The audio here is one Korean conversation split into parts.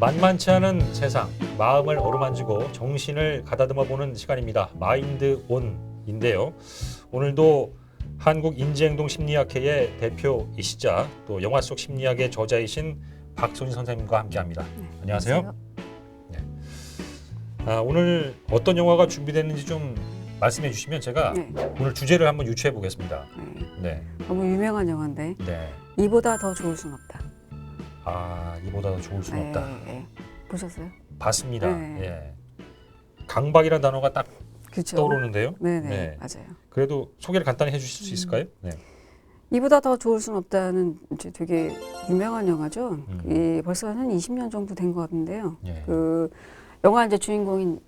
만만치 않은 세상, 마음을 어루만지고 정신을 가다듬어 보는 시간입니다. 마인드 온인데요. 오늘도 한국 인지행동 심리학회의 대표이시자 또 영화 속 심리학의 저자이신 박소진 선생님과 함께합니다. 안녕하세요. 아, 오늘 어떤 영화가 준비됐는지 좀 말씀해 주시면 제가 네. 오늘 주제를 한번 유추해 보겠습니다. 네. 네, 너무 유명한 영화인데 네. 이보다 더 좋을 순 없다. 아 이보다 더 좋을 수는 없다. 예, 예. 보셨어요? 봤습니다. 네. 예. 강박이라는 단어가 딱 그렇죠. 떠오르는데요. 네네 네. 맞아요. 그래도 소개를 간단히 해주실 수 있을까요? 네. 이보다 더 좋을 순 없다는 이제 되게 유명한 영화죠. 음. 이 벌써 한 20년 정도 된 것 같은데요. 예. 그 영화 이제 주인공인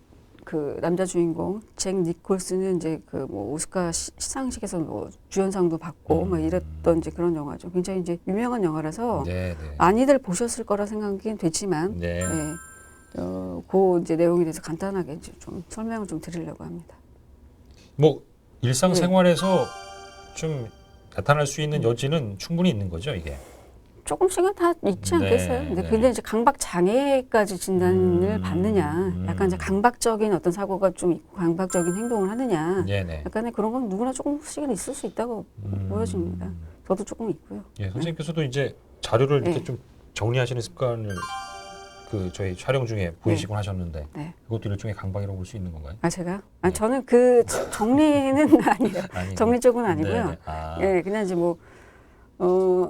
그 남자 주인공 잭 니콜스는 이제 그 뭐 오스카 시- 시상식에서 뭐 주연상도 받고 음. 막 이랬던 이제 그런 영화죠. 굉장히 이제 유명한 영화라서 네, 네. 많이들 보셨을 거라 생각이 되지만 네. 네. 어, 그 이제 내용에 대해서 간단하게 이제 좀 설명을 좀 드리려고 합니다. 뭐 네. 일상생활에서 좀 나타날 수 있는 여지는 충분히 있는 거죠, 이게. 조금씩은 다 있지 네, 않겠어요? 근데 네. 근데 이제 강박 장애까지 진단을 음, 받느냐, 음. 약간 이제 강박적인 어떤 사고가 좀 있고 강박적인 행동을 하느냐, 네, 네. 약간의 그런 건 누구나 조금씩은 있을 수 있다고 음. 보여집니다. 저도 조금 있고요. 예, 선생님께서도 이제 자료를 이렇게 네. 좀 정리하시는 습관을 그 저희 촬영 중에 보이시곤 하셨는데 네. 그것도 일종의 강박이라고 볼 수 있는 건가요? 아 제가? 아 네. 저는 그 정리는 아니에요. 아니, 정리 쪽은 아니고요. 네, 네. 아, 예, 그냥 이제 뭐, 어,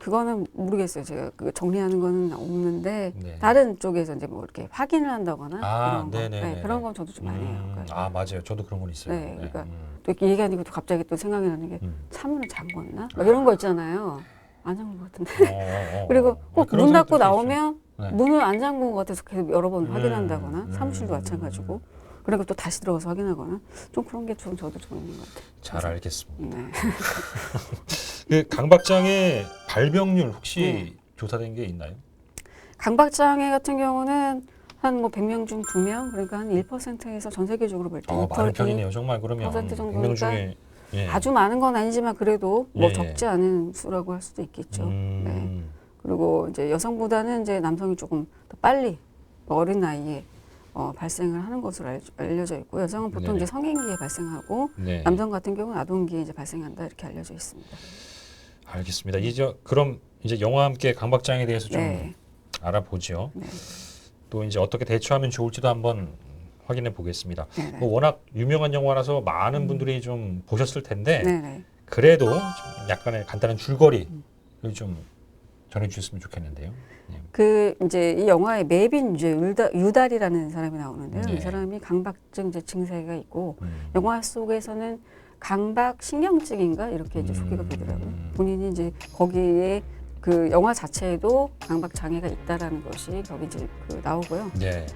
그거는 모르겠어요. 제가 그 정리하는 거는 없는데, 네. 다른 쪽에서 이제 뭐 이렇게 확인을 한다거나, 아, 그런 거. 네네네. 네, 그런 건 저도 좀안 해요. 음, 그러니까 아 맞아요. 저도 그런 건 있어요. 네, 그러니까 음, 또 이렇게 얘기하니까 또 갑자기 또 생각이 나는 게, 음. 차문을 잠궜나? 막 이런 거 있잖아요. 안 잠근 것 같은데. 어, 어, 어. 그리고 아, 꼭 그런 문 닫고 나오면. 네. 문을 안 잠근 것 같아서 계속 여러 번 음, 확인한다거나, 음, 사무실도 음. 마찬가지고, 그리고 또 다시 들어가서 확인하거나, 좀 그런 게 좀 저도 좀 있는 것 같아요. 잘 알겠습니다. 네. 그 강박장애 발병률 혹시 네. 조사된 게 있나요? 강박장애 같은 경우는 한 뭐 100명 중 2명 그러니까 한 1%에서 전 세계적으로 볼때 아, 많은 편이네요. 정말 그러면 1% 정도니까 100명 중에 예. 아주 많은 건 아니지만 그래도 뭐 예. 적지 않은 수라고 할 수도 있겠죠. 음, 네. 그리고 이제 여성보다는 이제 남성이 조금 더 빨리 어린 나이에 어, 발생을 하는 것으로 알, 알려져 있고 여성은 보통 네네. 이제 성인기에 발생하고 네. 남성 같은 경우는 아동기에 이제 발생한다 이렇게 알려져 있습니다. 알겠습니다. 이제 그럼 이제 영화와 함께 강박장애에 대해서 좀 네. 알아보죠. 네. 또 이제 어떻게 대처하면 좋을지도 한번 확인해 보겠습니다. 네네. 뭐 워낙 유명한 영화라서 많은 분들이 좀 보셨을 텐데 네네. 그래도 좀 약간의 간단한 줄거리를 음. 좀 전해주셨으면 좋겠는데요. 네. 그 이제 이 영화에 메빈 이제 유다, 유달 이라는 사람이 나오는데요. 네. 이 사람이 강박증 이제 증세가 있고 음. 영화 속에서는 강박 신경증인가 이렇게 이제 소개가 음. 되더라고요. 본인이 이제 거기에 그 영화 자체에도 강박 장애가 있다라는 것이 거기 이제 그 나오고요. 네.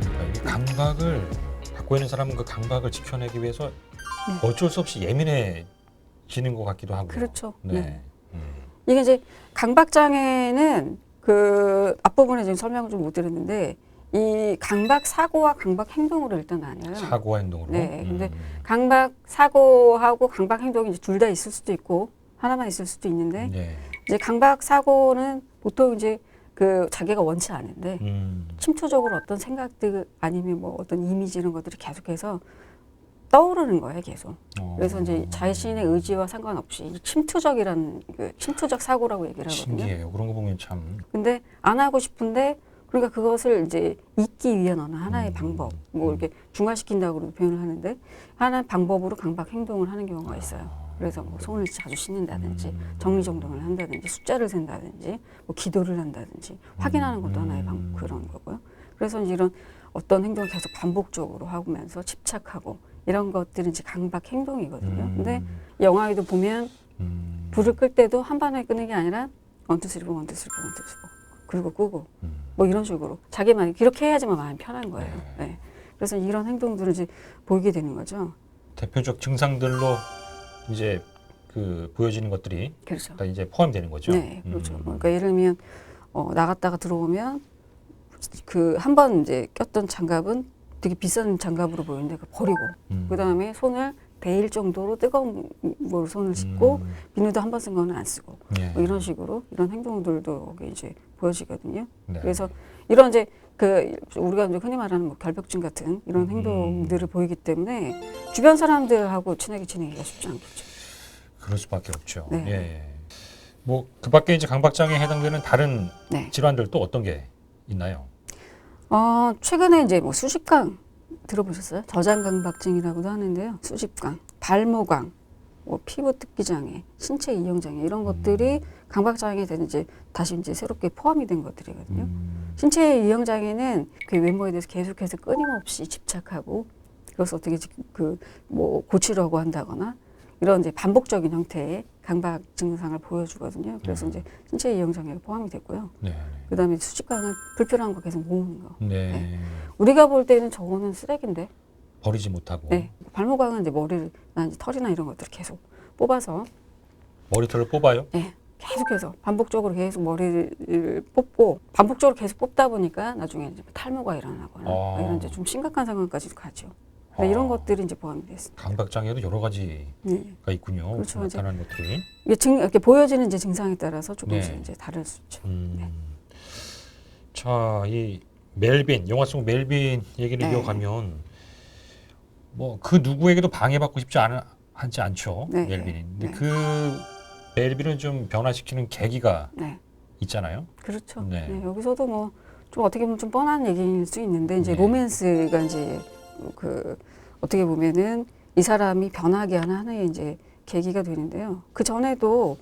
그러니까 이 갖고 있는 사람은 그 강박을 지켜내기 위해서 네. 어쩔 수 없이 예민해지는 것 같기도 하고요. 그렇죠. 네. 네. 음. 이게 이제 강박 장애는 그 앞부분에 지금 설명을 좀 못 드렸는데 이 강박 사고와 강박 행동으로 일단 나뉘어요. 사고와 행동으로. 네, 근데 음. 강박 사고하고 강박 행동이 둘 다 있을 수도 있고 하나만 있을 수도 있는데 네. 이제 강박 사고는 보통 이제 그 자기가 원치 않은데 음. 침투적으로 어떤 생각들 아니면 뭐 어떤 이미지 이런 것들이 계속해서 떠오르는 거예요 계속. 어. 그래서 이제 자신의 의지와 상관없이 이 침투적이라는 그 침투적 사고라고 얘기를 하거든요. 신기해요. 그런 거 보면 참. 근데 안 하고 싶은데 그러니까 그것을 이제 잊기 위한 어느 하나의 음. 방법, 뭐 이렇게 중화시킨다고 표현을 하는데 하나의 방법으로 강박 행동을 하는 경우가 있어요. 그래서 뭐 손을 자주 씻는다든지 음. 정리정돈을 한다든지 숫자를 센다든지 뭐 기도를 한다든지 확인하는 것도 하나의 방 음. 그런 거고요. 그래서 이런 어떤 행동을 계속 반복적으로 하면서 집착하고 이런 것들은 이제 강박 행동이거든요. 음. 근데 영화에도 보면 음. 불을 끌 때도 한 번에 끄는 게 아니라 원투쓰리고 원투쓰리고 원투쓰리고 그리고 끄고 음. 뭐 이런 식으로 자기만 이렇게 해야지만 마음이 편한 거예요. 네. 네. 그래서 이런 행동들을 이제 보이게 되는 거죠. 대표적 증상들로 이제 그 보여지는 것들이 그렇죠. 다 이제 포함되는 거죠. 네, 그렇죠. 음. 그러니까 예를 들면 어, 나갔다가 들어오면 그 한 번 이제 꼈던 장갑은 되게 비싼 장갑으로 보이는데 그 버리고 음. 그 다음에 손을 베일 정도로 뜨거운 물 손을 씻고 음. 비누도 한 번 쓴 거는 안 쓰고 예. 뭐 이런 식으로 이런 행동들도 이제 보여지거든요. 네. 그래서 이런 이제 그 우리가 이제 흔히 말하는 뭐 결벽증 같은 이런 음. 행동들을 보이기 때문에 주변 사람들하고 친하게 지내기가 쉽지 않겠죠. 그럴 수밖에 없죠. 네. 예. 뭐 그밖에 이제 강박장애에 해당되는 다른 네. 질환들 또 어떤 게 있나요? 어, 최근에 이제 뭐 수식강 들어보셨어요? 저장강박증이라고도 하는데요. 수식강, 발모강, 뭐 피부 특기 장애, 신체 이형 장애 이런 것들이 강박장애에 대한 이제 다시 이제 새롭게 포함이 된 것들이거든요. 음. 신체 이형 장애는 그 외모에 대해서 계속해서 끊임없이 집착하고 그것을 어떻게 그 뭐 고치려고 한다거나 이런 이제 반복적인 형태의 강박 증상을 보여주거든요. 그래서 음. 이제 신체 이형 장애가 포함이 됐고요. 네. 그다음에 수직강은 불편한 거 계속 모으는 거. 네. 우리가 볼 때는 저거는 쓰레기인데, 버리지 못하고 네. 발모강은 이제 머리를, 나 이제 털이나 이런 것들을 계속 뽑아서, 머리털을 뽑아요. 네. 계속해서 반복적으로 계속 머리를 뽑고 반복적으로 계속 뽑다 보니까 나중에 이제 탈모가 일어나거나 아. 이런 이제 좀 심각한 상황까지 가죠. 네, 아. 이런 것들이 이제 포함이 됐습니다. 강박장애도 여러 가지가 네. 있군요. 그렇죠. 나타나는 것들이. 이게 증, 이렇게 보여지는 이제 증상에 따라서 조금씩 네. 이제 다를 수 있죠. 음. 네. 자, 이 멜빈 영화 속 멜빈 얘기를 네. 이어가면 뭐 그 누구에게도 방해받고 싶지 않, 하지 않죠. 네. 멜빈이. 근데 네. 그 멜빈을 좀 변화시키는 계기가 네. 있잖아요. 그렇죠. 네. 네. 여기서도 뭐 좀 어떻게 보면 좀 뻔한 얘기일 수 있는데 이제 네. 로맨스가 이제 그 어떻게 보면은 이 사람이 변하게 하는 하나의 이제 계기가 되는데요. 그 전에도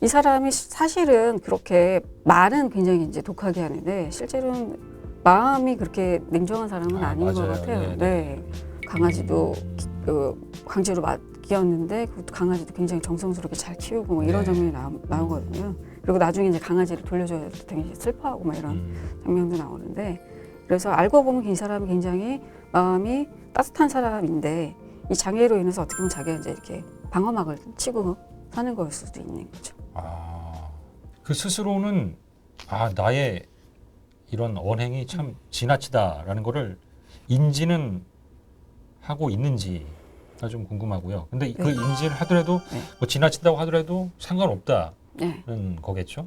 이 사람이 시- 사실은 그렇게 말은 굉장히 이제 독하게 하는데 실제로는 마음이 그렇게 냉정한 사람은 아, 아, 닌것 맞아요. 같아요. 네, 네. 네. 강아지도 음. 그 강제로 맡겼는데 그 강아지도 굉장히 정성스럽게 잘 키우고 뭐 이런 네. 장면이 나, 나오 거든요. 그리고 나중에 이제 강아지를 돌려줘야 될 때 되게 슬퍼하고 막 이런 음. 장면도 나오는데 그래서 알고 보면 이 사람이 굉장히 마음이 따뜻한 사람인데 이 장애로 인해서 어떻게 보면 자기가 이제 이렇게 방어막을 치고 사는 걸 수도 있는 거죠. 아, 그 스스로는 아 나의 이런 언행이 참 지나치다라는 거를 인지는 하고 있는지 가좀 궁금하고요. 근데 이- 그 네. 인지를 하더라도 네. 뭐 지나친다고 하더라도 상관없다는 네. 거겠죠.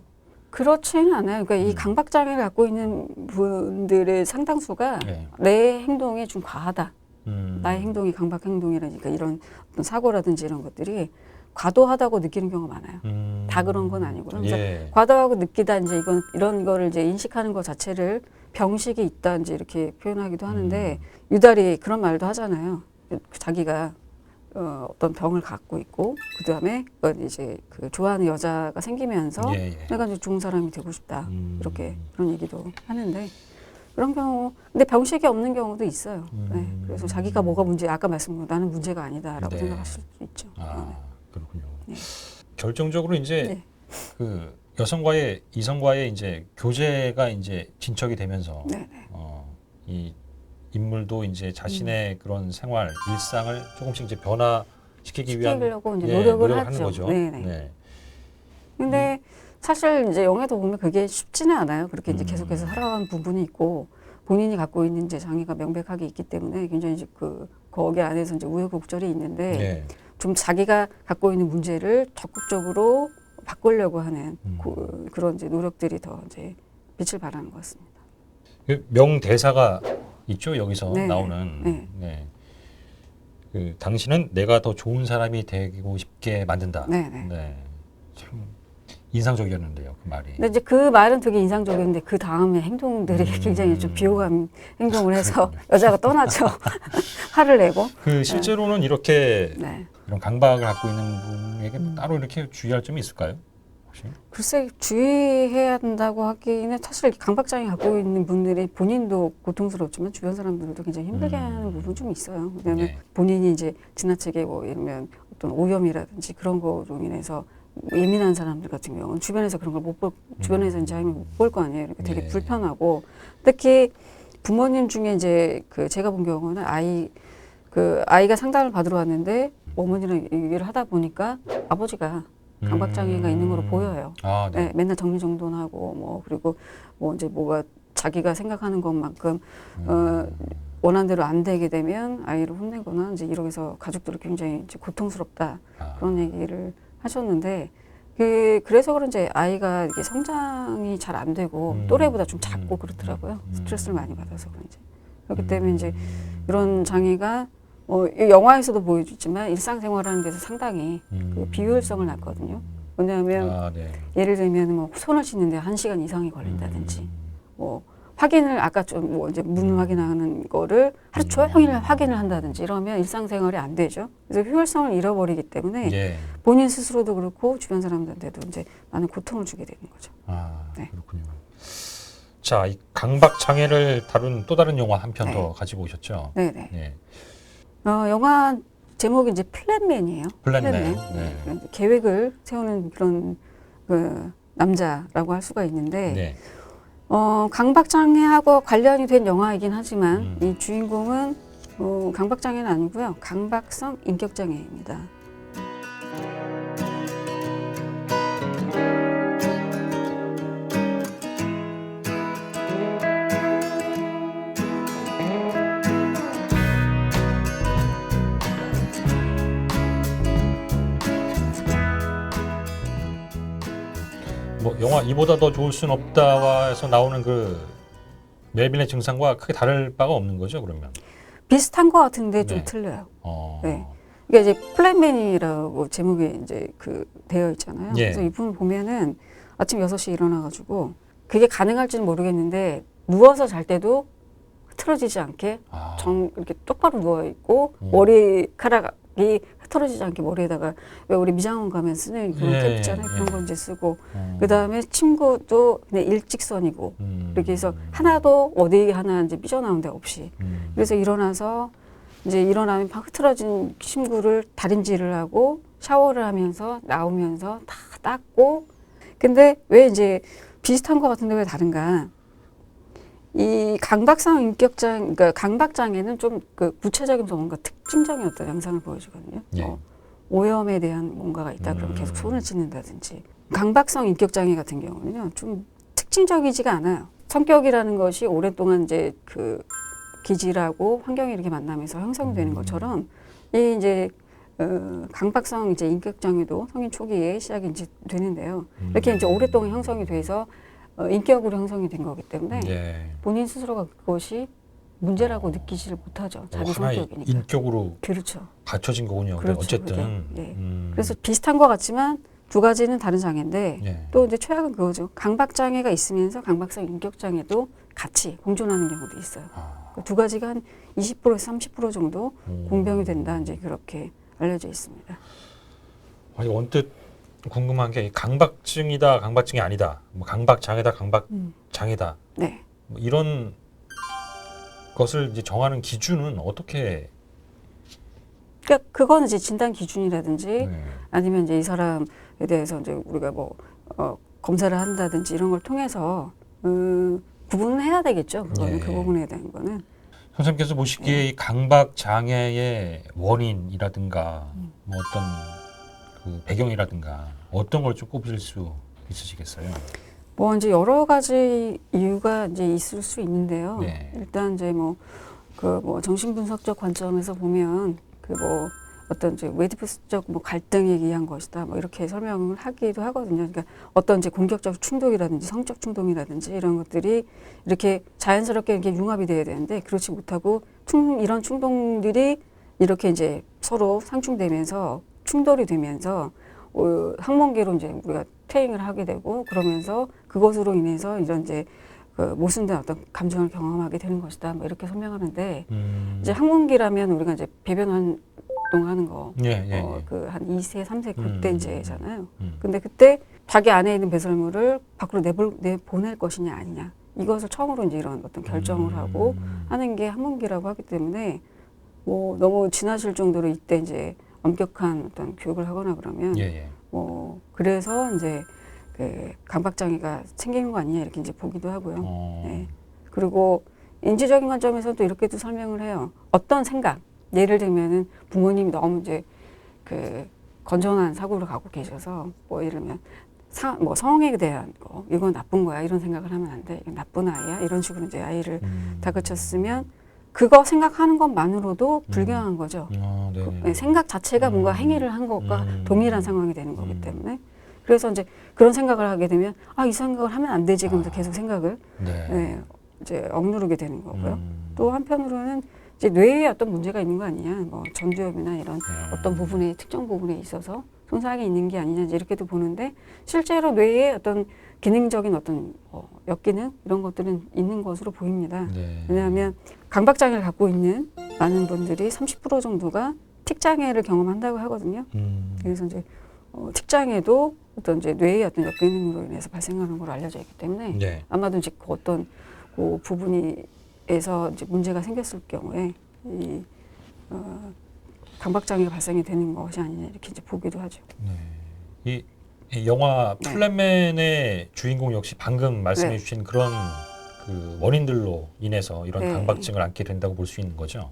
그렇지는 않아요. 그러니까 이 음. 강박 장애를 갖고 있는 분들의 상당수가 네. 내 행동이 좀 과하다. 음. 나의 행동이 강박 행동이라니까 이런 어떤 사고라든지 이런 것들이 과도하다고 느끼는 경우가 많아요. 음. 다 그런 건 아니고요. 그래서 예. 과도하고 느끼다 이제 이건 이런 거를 이제 인식하는 것 자체를 병식이 있다 이제 이렇게 표현하기도 하는데 음. 유달이 그런 말도 하잖아요. 자기가 어, 어떤 병을 갖고 있고 그 다음에 이제 그 좋아하는 여자가 생기면서 예, 예. 내가 이제 좋은 사람이 되고 싶다 음. 이렇게 그런 얘기도 하는데 그런 경우 근데 병식이 없는 경우도 있어요. 음. 네, 그래서 자기가 뭐가 문제 아까 말씀드린 나는 문제가 아니다라고 네. 생각하실 수 있죠. 아 그렇군요. 네. 결정적으로 이제 네. 그 여성과의 이성과의 이제 교제가 이제 진척이 되면서 네, 네. 어, 이 인물도 이제 음. 자신의 그런 생활 일상을 조금씩 이제 변화시키기 위한 시키려고 이제 예, 노력을 하는 하죠. 거죠. 네, 네. 네. 근데 사실 이제 영화도 보면 그게 쉽지는 않아요. 그렇게 이제 음. 계속해서 살아가는 부분이 있고 본인이 갖고 있는 이제 장애가 명백하게 있기 때문에 굉장히 이제 그 거기 안에서 이제 우여곡절이 있는데 예. 좀 자기가 갖고 있는 문제를 적극적으로 바꾸려고 하는 음. 그, 그런 이제 노력들이 더 이제 빛을 발하는 것 같습니다. 그 명대사가 있죠 여기서 네, 나오는 네. 네. 그 당신은 내가 더 좋은 사람이 되고 싶게 만든다. 네, 네. 네. 참 인상적이었는데요 그 말이. 근데 이제 그 말은 되게 인상적인데 그 다음에 행동들이 음. 굉장히 좀 비호감 행동을 해서 여자가 떠나죠. 화를 내고. 그 실제로는 이렇게 네. 이런 강박을 갖고 있는 분에게 음. 따로 이렇게 주의할 점이 있을까요? 혹시? 글쎄 주의해야 한다고 하기는 사실 강박장애 갖고 있는 분들이 본인도 고통스럽지만 주변 사람들도 굉장히 힘들게 음. 하는 부분 좀 있어요. 왜냐하면 예. 본인이 이제 지나치게 뭐 이러면 어떤 오염이라든지 그런 거로 인해서 예민한 사람들 같은 경우는 주변에서 그런 걸 못 볼, 주변에서 이제 하면 못 볼 거 아니에요. 그러니까 되게 예. 불편하고 특히 부모님 중에 이제 그 제가 본 경우는 아이 그 아이가 상담을 받으러 왔는데 어머니랑 얘기를 하다 보니까 아버지가 강박 장애가 있는 걸로 보여요. 아, 네. 네, 맨날 정리정돈하고 뭐 그리고 뭐 이제 뭐가 자기가 생각하는 것만큼 음. 어, 원한 대로 안 되게 되면 아이를 혼내거나 이제 이러면서 가족들이 굉장히 이제 고통스럽다 아, 그런 얘기를 하셨는데 그 그래서 그런지 아이가 이게 성장이 잘 안 되고 음. 또래보다 좀 작고 음. 그렇더라고요 음. 스트레스를 많이 받아서 그런지 그렇기 때문에 음. 이제 이런 장애가 어, 이 영화에서도 보여주지만 일상생활하는 데서 상당히 그 음. 비효율성을 낳거든요. 왜냐하면 아, 네. 예를 들면 뭐 손을 씻는데 한 시간 이상이 걸린다든지 음. 뭐 확인을 아까 좀 뭐 이제 문 확인하는 거를 하루 종일 확인을 한다든지 이러면 일상생활이 안 되죠. 그래서 효율성을 잃어버리기 때문에 예. 본인 스스로도 그렇고 주변 사람들한테도 이제 많은 고통을 주게 되는 거죠. 아, 네. 그렇군요. 자, 이 강박 장애를 다룬 또 다른 영화 한편 네. 더 가지고 오셨죠? 네네. 네. 어, 영화 제목이 이제 플랜맨이에요. 플랜맨. 네. 그러니까 계획을 세우는 그런 그 남자라고 할 수가 있는데 네. 어, 강박장애하고 관련이 된 영화이긴 하지만 음. 이 주인공은 어, 강박장애는 아니고요. 강박성 인격장애입니다. 영화 이보다 더 좋을 순 없다와에서 나오는 그 멜빈의 증상과 크게 다를 바가 없는 거죠, 그러면. 비슷한 것 같은데 좀 네. 틀려요. 어. 네. 이게 이제 플랜맨이라고 제목이 이제 그 되어 있잖아요. 예. 그래서 이분 보면은 아침 6시에 일어나가지고 그게 가능할지는 모르겠는데 누워서 잘 때도 흐트러지지 않게 아. 정 이렇게 똑바로 누워 있고 음. 머리카락이 흐트러지지 않게 머리에다가 왜 우리 미장원 가면 쓰는 그런 예, 캡 있잖아요. 예. 그런 거 이제 쓰고 음. 그 다음에 친구도 그냥 일직선이고 음. 이렇게 해서 하나도 어디 하나 이제 삐져나온 데 없이 음. 그래서 일어나서 이제 일어나면 막 흐트러진 침구를 다림질을 하고 샤워를 하면서 나오면서 다 닦고 근데 왜 이제 비슷한 것 같은데 왜 다른가? 이 강박성 인격장, 그러니까 강박장애는 좀 그 구체적인 뭔가 특징적인 어떤 양상을 보여주거든요. 예. 뭐 오염에 대한 뭔가가 있다 그러면 음. 계속 손을 찢는다든지. 강박성 인격장애 같은 경우는요, 좀 특징적이지가 않아요. 성격이라는 것이 오랫동안 이제 그 기질하고 환경이 이렇게 만나면서 형성이 되는 음. 것처럼 이 이제 어, 강박성 이제 인격장애도 성인 초기에 시작이 이제 되는데요. 음. 이렇게 이제 오랫동안 형성이 돼서 어, 인격으로 형성이 된 거기 때문에 예. 본인 스스로가 그것이 문제라고 어. 느끼지를 못하죠. 어, 자기 성격이니까. 인격으로 그렇죠. 갖춰진 거군요. 그렇죠, 어쨌든. 예. 음. 그래서 비슷한 것 같지만 두 가지는 다른 장애인데 예. 또 이제 최악은 그거죠. 강박 장애가 있으면서 강박성 인격 장애도 같이 공존하는 경우도 있어요. 아. 그 두 가지가 한 20%에서 30% 정도 음. 공병이 된다 이제 그렇게 알려져 있습니다. 아니 언뜻 궁금한 게 강박증이다, 강박증이 아니다, 뭐 강박 장애다, 강박 음. 장애다, 네. 뭐 이런 것을 이제 정하는 기준은 어떻게? 그러니까 그거는 이제 진단 기준이라든지 네. 아니면 이제 이 사람에 대해서 이제 우리가 뭐 어, 검사를 한다든지 이런 걸 통해서 음, 구분을 해야 되겠죠. 그거는 예. 그 부분에 대한 거는 선생님께서 보시기에 이 강박 장애의 원인이라든가 음. 뭐 어떤 그 배경이라든가 어떤 걸 좀 꼽을 수 있으시겠어요? 뭐 이제 여러 가지 이유가 이제 있을 수 있는데요. 네. 일단 이제 뭐 그 뭐 정신분석적 관점에서 보면 그 뭐 어떤 이제 웨디프스적 뭐 갈등에 의한 것이다 뭐 이렇게 설명을 하기도 하거든요. 그러니까 어떤 이제 공격적 충동이라든지 성적 충동이라든지 이런 것들이 이렇게 자연스럽게 이렇게 융합이 돼야 되는데 그렇지 못하고 충, 이런 충동들이 이렇게 이제 서로 상충되면서 충돌이 되면서 어, 항문기로 이제 우리가 퇴행을 하게 되고 그러면서 그것으로 인해서 이런 이제 그 모순된 어떤 감정을 경험하게 되는 것이다. 뭐 이렇게 설명하는데 음. 이제 항문기라면 우리가 이제 배변 활동하는 거, 예, 예, 어, 예. 그한 2세, 3세 그때 음. 이제잖아요. 음. 근데 그때 자기 안에 있는 배설물을 밖으로 내볼, 내보낼 것이냐 아니냐 이것을 처음으로 이제 이런 어떤 결정을 하고 음. 하는 게 항문기라고 하기 때문에 뭐 너무 지나칠 정도로 이때 이제 엄격한 어떤 교육을 하거나 그러면 예, 예. 뭐 그래서 이제 그 강박 장애가 생기는 거 아니냐 이렇게 이제 보기도 하고요. 어. 네. 그리고 인지적인 관점에서 또 이렇게도 설명을 해요. 어떤 생각, 예를 들면은 부모님이 너무 이제 그 건전한 사고를 갖고 계셔서 뭐 예를 들면 사, 뭐 성에 대한 거 이건 나쁜 거야 이런 생각을 하면 안 돼. 이건 나쁜 아이야 이런 식으로 이제 아이를 음. 다그쳤으면 그거 생각하는 것만으로도 불경한 거죠. 아, 네. 그 생각 자체가 뭔가 음. 행위를 한 것과 음. 동일한 상황이 되는 거기 음. 때문에 그래서 이제 그런 생각을 하게 되면 아 이 생각을 하면 안 되지 그러면서 아. 계속 생각을 네. 네, 이제 억누르게 되는 거고요. 음. 또 한편으로는 이제 뇌에 어떤 문제가 있는 거 아니냐, 뭐 전두엽이나 이런 네. 어떤 부분에 특정 부분에 있어서 손상이 있는 게 아니냐 이렇게도 보는데 실제로 뇌에 어떤 기능적인 어떤 어, 역기능 이런 것들은 있는 것으로 보입니다. 네. 왜냐하면 강박 장애를 갖고 있는 많은 분들이 30% 정도가 틱 장애를 경험한다고 하거든요. 음. 그래서 이제 어, 틱 장애도 어떤 이제 뇌의 어떤 역기능으로 인해서 발생하는 걸로 알려져 있기 때문에 네. 아마도 이제 그 어떤 그 부분이에서 이제 문제가 생겼을 경우에 이 어, 강박 장애가 발생이 되는 것이 아니냐 이렇게 이제 보기도 하죠. 네. 이, 이 영화 네. 플랜맨의 주인공 역시 방금 말씀해 네. 주신 그런 그 원인들로 인해서 이런 네. 강박증을 안게 된다고 볼 수 있는 거죠.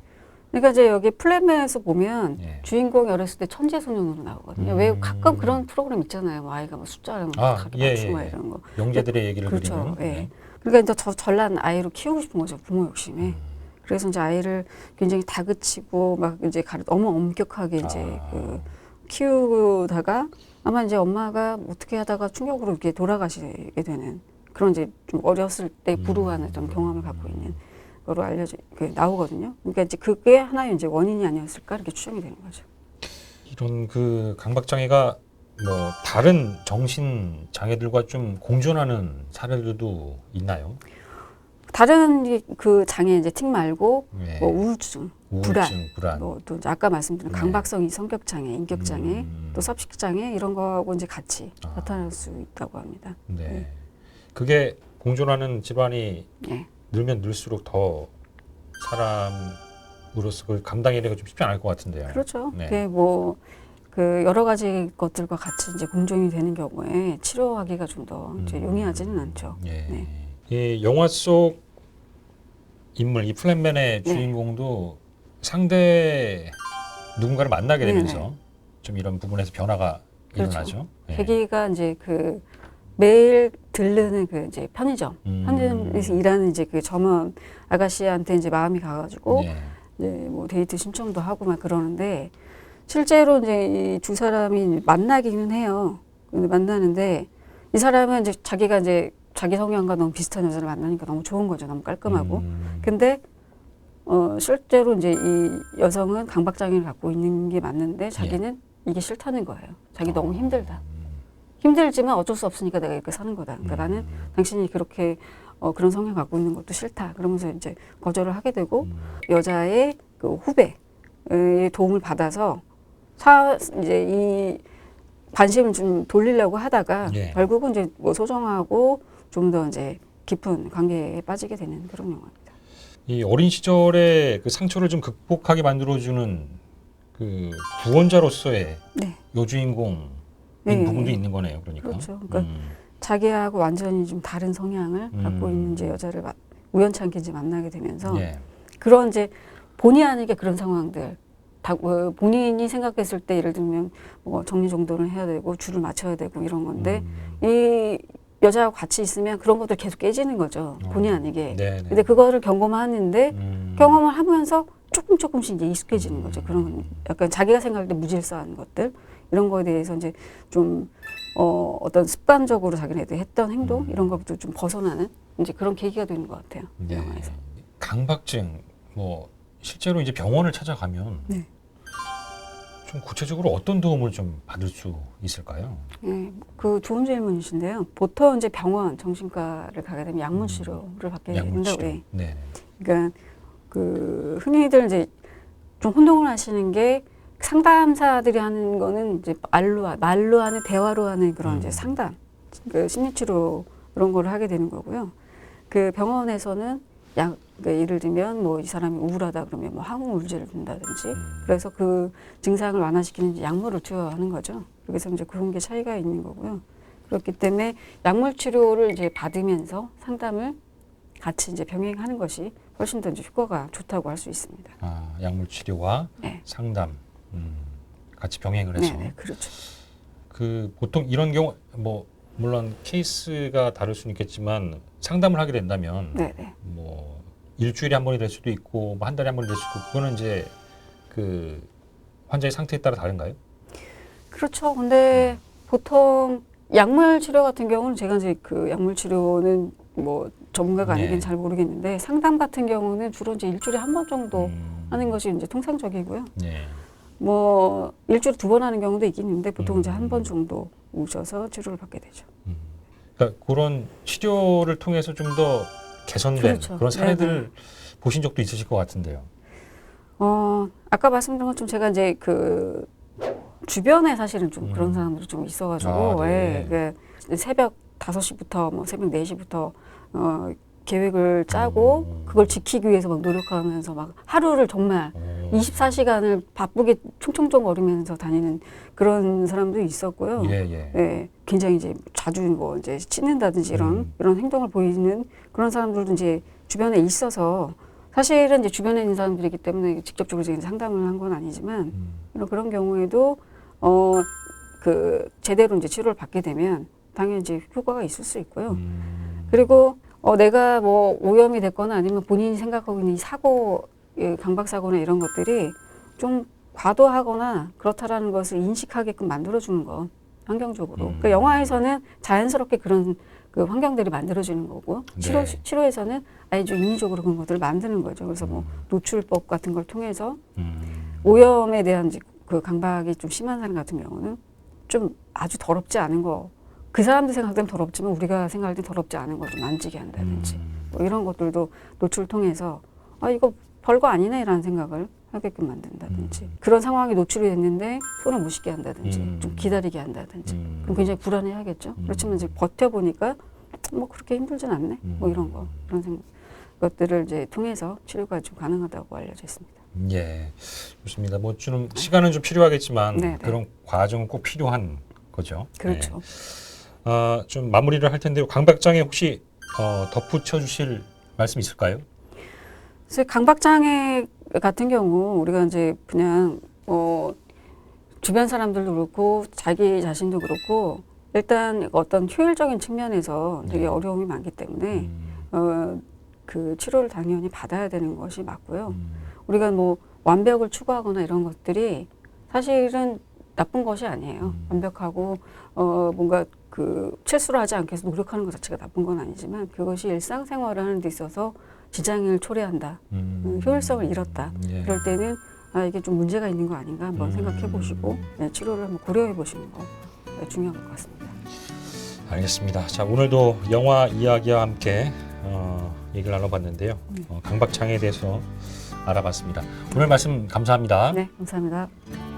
그러니까 이제 여기 플랜맨에서 보면 네. 주인공이 어렸을 때 천재 소년으로 나오거든요. 음. 왜 가끔 그런 프로그램 있잖아요. 뭐 아이가 뭐 숫자를 막 아, 다 예, 맞추고 예, 예. 이런 거. 영재들의 얘기를 그렇죠. 그리는. 예. 네. 그러니까 이제 저 전란 아이로 키우고 싶은 거죠. 부모 욕심에. 음. 그래서 이제 아이를 굉장히 다그치고 막 이제 가르 너무 엄격하게 이제 아. 그 키우다가 아마 이제 엄마가 어떻게 하다가 충격으로 이렇게 돌아가시게 되는 그런 이제 좀 어렸을 때 불우한 어떤 경험을 갖고 있는 거로 알려져 그 나오거든요. 그러니까 이제 그게 하나의 이제 원인이 아니었을까 이렇게 추정이 되는 거죠. 이런 그 강박 장애가 뭐 다른 정신 장애들과 좀 공존하는 사례들도 있나요? 다른 이- 그 장애 이제 틱 말고 네. 뭐 우울증, 우울증, 불안, 불안. 뭐 또 아까 말씀드린 네. 강박성 이성격 장애, 인격 장애, 음. 또 섭식 장애 이런 거하고 이제 같이 아. 나타날 수 있다고 합니다. 네. 그게 공존하는 질환이 예. 늘면 늘수록 더 사람으로서 그걸 감당하기가 좀 쉽지 않을 것 같은데요. 그렇죠. 네. 그게 뭐 그 여러 가지 것들과 같이 이제 공존이 되는 경우에 치료하기가 좀더 이제 음. 용이하지는 않죠. 예. 네. 이 영화 속 인물 이 플랜맨의 네. 주인공도 상대 누군가를 만나게 네, 되면서 좀 이런 부분에서 변화가 그렇죠. 일어나죠. 예. 계기가 이제 그 매일 들르는 그 이제 편의점, 음. 편의점에서 일하는 이제 그 점원 아가씨한테 이제 마음이 가가지고 예. 이제 뭐 데이트 신청도 하고 막 그러는데 실제로 이제 이 두 사람이 만나기는 해요. 근데 만나는데 이 사람은 이제 자기가 이제 자기 성향과 너무 비슷한 여자를 만나니까 너무 좋은 거죠. 너무 깔끔하고. 음. 근데 어 실제로 이제 이 여성은 강박 장애를 갖고 있는 게 맞는데 자기는 이게 싫다는 거예요. 자기 너무 어. 힘들다. 힘들지만 어쩔 수 없으니까 내가 이렇게 사는 거다. 그러니까 음. 나는 당신이 그렇게 어 그런 성향 갖고 있는 것도 싫다. 그러면서 이제 거절을 하게 되고 음. 여자의 그 후배의 도움을 받아서 사 이제 이 관심을 좀 돌리려고 하다가 예. 결국은 이제 뭐 소정하고 좀 더 이제 깊은 관계에 빠지게 되는 그런 영화입니다. 이 어린 시절의 그 상처를 좀 극복하게 만들어주는 그 구원자로서의 네. 여주인공인 네. 부분도 있는 거네요. 그러니까. 그렇죠. 그러니까 음. 자기하고 완전히 좀 다른 성향을 갖고 음. 있는 이제 여자를 마- 우연찮게 이제 만나게 되면서 예. 그런 이제 본의 아니게 그런 상황들 다, 어, 본인이 생각했을 때 예를 들면 뭐 정리정돈을 해야 되고 줄을 맞춰야 되고 이런 건데 음. 이 여자하고 같이 있으면 그런 것들 계속 깨지는 거죠 어. 본의 아니게 네. 네. 근데 그거를 경험하는데 음. 경험을 하면서 조금 조금씩 이제 익숙해지는 음. 거죠 그런 약간 자기가 생각할 때 무질서한 것들 이런 거에 대해서 이제 좀 어, 어떤 습관적으로 자기네들이 했던 행동 음. 이런 것도 좀 벗어나는 이제 그런 계기가 되는 것 같아요 네. 영화에서 강박증 뭐 실제로 이제 병원을 찾아가면 네. 좀 구체적으로 어떤 도움을 좀 받을 수 있을까요? 네, 그 좋은 질문이신데요. 보통 이제 병원 정신과를 가게 되면 약물 치료를 받게 음. 된다고 치료. 해. 네. 그러니까 그 흔히들 이제 좀 혼동을 하시는 게 상담사들이 하는 거는 이제 말로 하- 말로 하는 대화로 하는 그런 음. 이제 상담, 그 심리 치료 그런 거를 하게 되는 거고요. 그 병원에서는 약 그러니까 예를 들면 뭐 이 사람이 우울하다 그러면 뭐 항우 물질을 준다든지 음. 그래서 그 증상을 완화시키는 약물을 투여하는 거죠. 그래서 이제 그런 게 차이가 있는 거고요. 그렇기 때문에 약물 치료를 이제 받으면서 상담을 같이 이제 병행하는 것이 훨씬 더 이제 효과가 좋다고 할 수 있습니다. 아, 약물 치료와 네. 상담 음, 같이 병행을 해서 네, 네, 그렇죠. 그 보통 이런 경우 뭐 물론 케이스가 다를 수는 있겠지만 상담을 하게 된다면 네, 네. 뭐 일주일에 한 번이 될 수도 있고 뭐 한 달에 한 번이 될 수도 있고 그거는 이제 그 환자의 상태에 따라 다른가요? 그렇죠. 근데 보통 약물 치료 같은 경우는 제가 이제 그 약물 치료는 뭐 전문가가 네. 아니긴 잘 모르겠는데 상담 같은 경우는 주로 이제 일주일에 한 번 정도 음, 하는 것이 이제 통상적이고요. 네. 뭐 일주일에 두 번 하는 경우도 있긴 있는데 보통 이제 음. 한번 정도 오셔서 치료를 받게 되죠. 그러니까 그런 치료를 통해서 좀 더 개선된 그렇죠. 그런 사례들 네네. 보신 적도 있으실 것 같은데요. 어, 아까 말씀드린 것처럼 제가 이제 그 주변에 사실은 좀 음. 그런 사람들이 좀 있어가지고, 아, 네. 예, 그 새벽 5시부터 뭐 새벽 4시부터 어, 계획을 짜고 음. 그걸 지키기 위해서 막 노력하면서 막 하루를 정말 어. 24시간을 바쁘게 총총총거리면서 다니는 그런 사람도 있었고요. 예, 예. 예, 굉장히 이제 자주 뭐 이제 찢는다든지 이런 음. 이런 행동을 보이는 그런 사람들도 이제 주변에 있어서 사실은 이제 주변에 있는 사람들이기 때문에 직접적으로 이제 상담을 한 건 아니지만 음. 이런 그런 경우에도 어 그 제대로 이제 치료를 받게 되면 당연히 이제 효과가 있을 수 있고요. 음. 그리고 어 내가 뭐 오염이 됐거나 아니면 본인이 생각하고 있는 이 사고 예, 강박 사고나 이런 것들이 좀 과도하거나 그렇다라는 것을 인식하게끔 만들어주는 거 환경적으로. 음. 그 영화에서는 자연스럽게 그런 그 환경들이 만들어지는 거고 치료 네. 치료에서는 아예 좀 인위적으로 그런 것들을 만드는 거죠. 그래서 뭐 노출법 같은 걸 통해서 음. 오염에 대한 그 강박이 좀 심한 사람 같은 경우는 좀 아주 더럽지 않은 거. 그 사람들 생각할 땐 더럽지만 우리가 생각할 땐 더럽지 않은 걸좀 만지게 한다든지 음. 뭐 이런 것들도 노출 통해서 아 이거 별거 아니네라는 생각을 하게끔 만든다든지 음. 그런 상황에 노출이 됐는데 손을 못 씻게 한다든지 음. 좀 기다리게 한다든지 음. 그럼 굉장히 불안해 하겠죠. 음. 그렇지만 이제 버텨보니까 뭐 그렇게 힘들진 않네. 뭐 이런 거 이런 생각 것들을 이제 통해서 치료가 좀 가능하다고 알려져 있습니다. 예, 좋습니다. 뭐 좀 시간은 좀 필요하겠지만 네, 네. 그런 과정은 꼭 필요한 거죠. 그렇죠. 네. 아, 좀 마무리를 할 텐데요. 강 박장에 혹시 어, 덧붙여 주실 말씀 있을까요? 그래서 강박 장애 같은 경우 우리가 이제 그냥 어 주변 사람들도 그렇고 자기 자신도 그렇고 일단 어떤 효율적인 측면에서 되게 네. 어려움이 많기 때문에 음, 어그 치료를 당연히 받아야 되는 것이 맞고요. 음, 우리가 뭐 완벽을 추구하거나 이런 것들이 사실은 나쁜 것이 아니에요. 음. 완벽하고 어 뭔가 그 실수를 하지 않기 위해서 노력하는 것 자체가 나쁜 건 아니지만 그것이 일상생활을 하는 데 있어서 지장을 초래한다. 음, 음, 효율성을 잃었다. 예. 그럴 때는 아 이게 좀 문제가 있는 거 아닌가 한번 음. 생각해 보시고 네, 치료를 한번 고려해 보시는 거 네, 중요한 것 같습니다. 알겠습니다. 자 오늘도 영화 이야기와 함께 어, 얘기를 나눠봤는데요. 네. 어, 강박장애에 대해서 알아봤습니다. 오늘 말씀 감사합니다. 네, 감사합니다.